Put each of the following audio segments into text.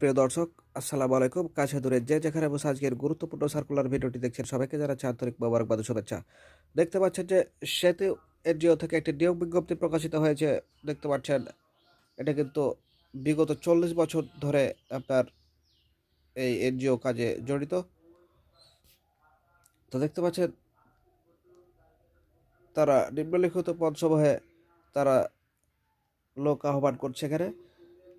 প্রিয় দর্শক, আসসালামু আলাইকুম। কাছে দূরে যে যেখানে বসে আজকের গুরুত্বপূর্ণ সার্কুলার ভিডিওটি দেখছেন সবাইকে জানাচ্ছি আন্তরিক মোবারকবাদ শুভেচ্ছা। দেখতে পাচ্ছেন যে সেতু এনজিও থেকে একটি নিয়োগ বিজ্ঞপ্তি প্রকাশিত হয়েছে। দেখতে পাচ্ছেন, এটা কিন্তু বিগত চল্লিশ বছর ধরে আপনার এই এনজিও কাজে জড়িত। তো দেখতে পাচ্ছেন, তারা নিম্নলিখিত পদসমূহে তারা লোক আহ্বান করছে এখানে।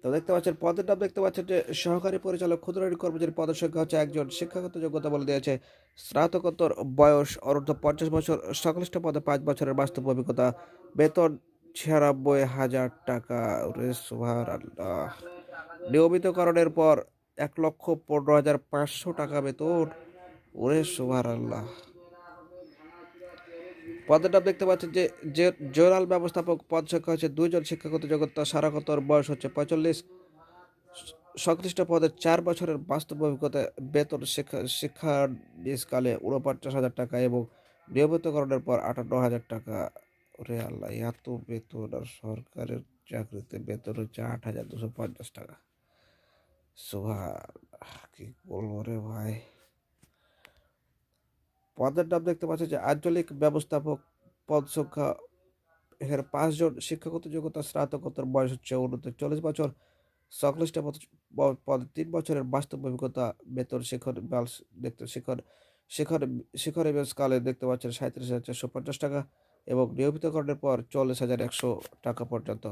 তো দেখতে পাচ্ছেন, পদের নাম দেখতে পাচ্ছেন যে সহকারী পরিচালক ক্ষুদ্র ঋণ কর্মচারী পদের সংখ্যা হচ্ছে একজন। শিক্ষাগত যোগ্যতা বলে দিয়েছে, স্নাতকোত্তর বয়স অনূর্ধ্ব পঞ্চাশ বছর, সংশ্লিষ্ট পদে পাঁচ বছরের বাস্তব অভিজ্ঞতা, বেতন ছিয়ানব্বই হাজার টাকা। সুভার আল্লাহ নিয়মিতকরণের পর এক লক্ষ পনেরো হাজার পাঁচশো টাকা বেতন। ওরে সুভার আল্লাহ নাম দেখতে পাচ্ছেন যে জোরাল ব্যবস্থাপক পদ সংখ্যা হচ্ছে দুইজন শিক্ষাগত যোগ্যতা সারাগতর বয়স হচ্ছে পঁয়তাল্লিশ। সংশ্লিষ্ট পদের চার বছরের বাস্তব অভিজ্ঞতা বেতন শিক্ষা শিক্ষাকালে উনপঞ্চাশ হাজার টাকা এবং নিয়মিতকরণের পর আটান্ন হাজার টাকা রে আল্লাহ এত বেতন আর সরকারের চাকরিতে বেতন হচ্ছে আট হাজার দুশো পঞ্চাশ টাকা। সোভা কি বলব রে ভাই? পদের নাম দেখতে পাচ্ছি যে আঞ্চলিক ব্যবস্থাপক পদ সংখ্যা এখানে পাঁচজন শিক্ষাগত যোগ্যতা, স্নাতকোত্তর বয়স হচ্ছে উন্নত চল্লিশ বছর, সংশ্লিষ্ট পদ- তিন বছরের বাস্তব অভিজ্ঞতা, বেতন শিখর বালস দেখতে শিখর শিখর শিখর কালে দেখতে পাচ্ছেন সাঁত্রিশ হাজার চারশো পঞ্চাশ টাকা এবং নিয়মিতকরণের পর চল্লিশ হাজার একশো টাকা পর্যন্ত।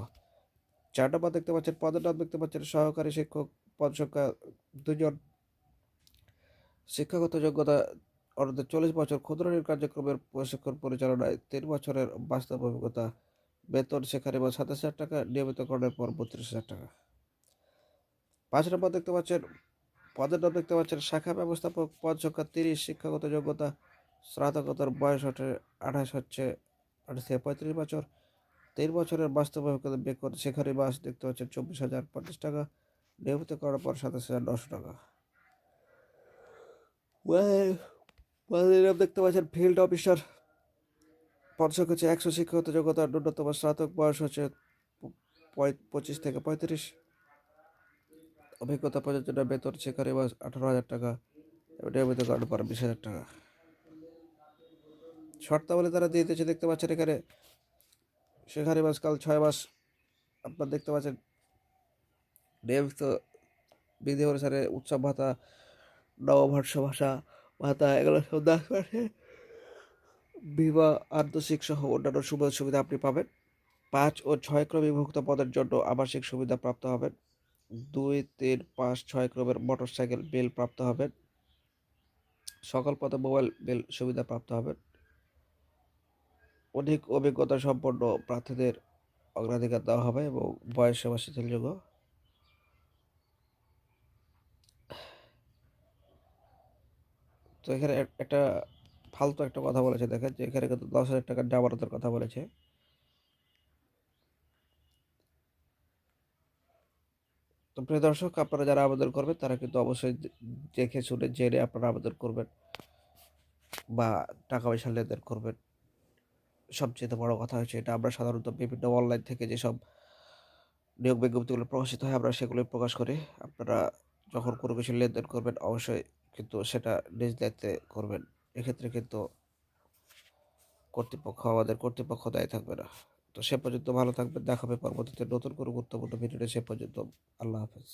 চার নম্বর দেখতে পাচ্ছেন, পদের নাম দেখতে পাচ্ছেন সহকারী শিক্ষক পদ সংখ্যা দুজন শিক্ষাগত যোগ্যতা অনূর্ধ্ব চল্লিশ বছর ক্ষুদ্র ঋণ কার্যক্রমের প্রশিক্ষণ পরিচালনায় তিন বছরের বাস্তব অভিজ্ঞতা বেতন সেখানে বা সাতাশ হাজার টাকা নিয়মিতকরণের পর বত্রিশ হাজার টাকা। পাঁচ নম্বর দেখতে পাচ্ছেন পদের নাম দেখতে পাচ্ছেন শাখা ব্যবস্থাপক পদ সংখ্যা তিরিশ শিক্ষাগত যোগ্যতা স্নাতকোত্তর বয়স আঠাশ হচ্ছে আঠাশ থেকে পঁয়ত্রিশ বছর তিন বছরের বাস্তব অভিজ্ঞতা বেতন সেখানে মাস দেখতে পাচ্ছেন চব্বিশ হাজার পঞ্চাশ টাকা নিয়মিত করার পর সাতাশ হাজার নশো টাকা। Well, দেখতে পাচ্ছেন ফিল্ড অফিসার পদ হচ্ছে একশো শিক্ষাগত যোগ্যতা, ন্যূনতম স্নাতক বয়স হচ্ছে পঁচিশ থেকে পঁয়ত্রিশ। অভিজ্ঞতা প্রযোজনা বেতন সেখানে মাস আঠারো হাজার টাকা, এবং নিয়মিত করার পর বিশ হাজার টাকা। শর্তাবলী তারা দিয়ে দিয়েছে, দেখতে পাচ্ছেন এখানে সেখানে মাস কাল ছয় মাস, আপনার দেখতে পাচ্ছেন, নিয়মিত বিধি অনুসারে উৎসব ভাতা, নববর্ষ ভাষা ভাতা এগুলো সব দাস পাশে বিমা আর্থিক সহ অন্যান্য সুবিধা সুবিধা আপনি পাবেন। পাঁচ ও ছয় ক্রমে বিভক্ত পদের জন্য আবাসিক সুবিধা প্রাপ্ত হবেন। দুই, তিন, পাঁচ, ছয় ক্রমের মোটরসাইকেল বিল প্রাপ্ত হবেন। সকল পদে মোবাইল বিল সুবিধা প্রাপ্ত হবেন। অধিক অভিজ্ঞতা সম্পন্ন প্রার্থীদের অগ্রাধিকার দেওয়া হবে এবং বয়স সেবা শিথিলযোগ্য তো এখানে একটা ফালতু একটা কথা বলেছে, দেখেন যে এখানে কিন্তু দশ হাজার টাকার জামানতের কথা বলেছে। তো প্রিয় দর্শক, আপনারা যারা আবেদন করবেন, তারা কিন্তু অবশ্যই দেখে শুনে জেনে আপনারা আবেদন করবেন বা টাকা পয়সা লেনদেন করবেন। সবচেয়ে বড় কথা হচ্ছে এটা, আমরা সাধারণত বিভিন্ন অনলাইন থেকে যেসব নিয়োগ বিজ্ঞপ্তিগুলো প্রকাশিত হয়, আমরা সেগুলোই প্রকাশ করি। আপনারা যখন কোনো কিছু লেনদেন করবেন, অবশ্যই কিন্তু সেটা নিজ দায়িত্বে করবেন। এক্ষেত্রে কিন্তু কর্তৃপক্ষ, আমাদের কর্তৃপক্ষ দায়ী থাকবে না। তো সে পর্যন্ত ভালো থাকবেন। দেখাবে পরবর্তীতে নতুন কোনো গুরুত্বপূর্ণ ভিডিওতে সে পর্যন্ত আল্লাহ হাফেজ।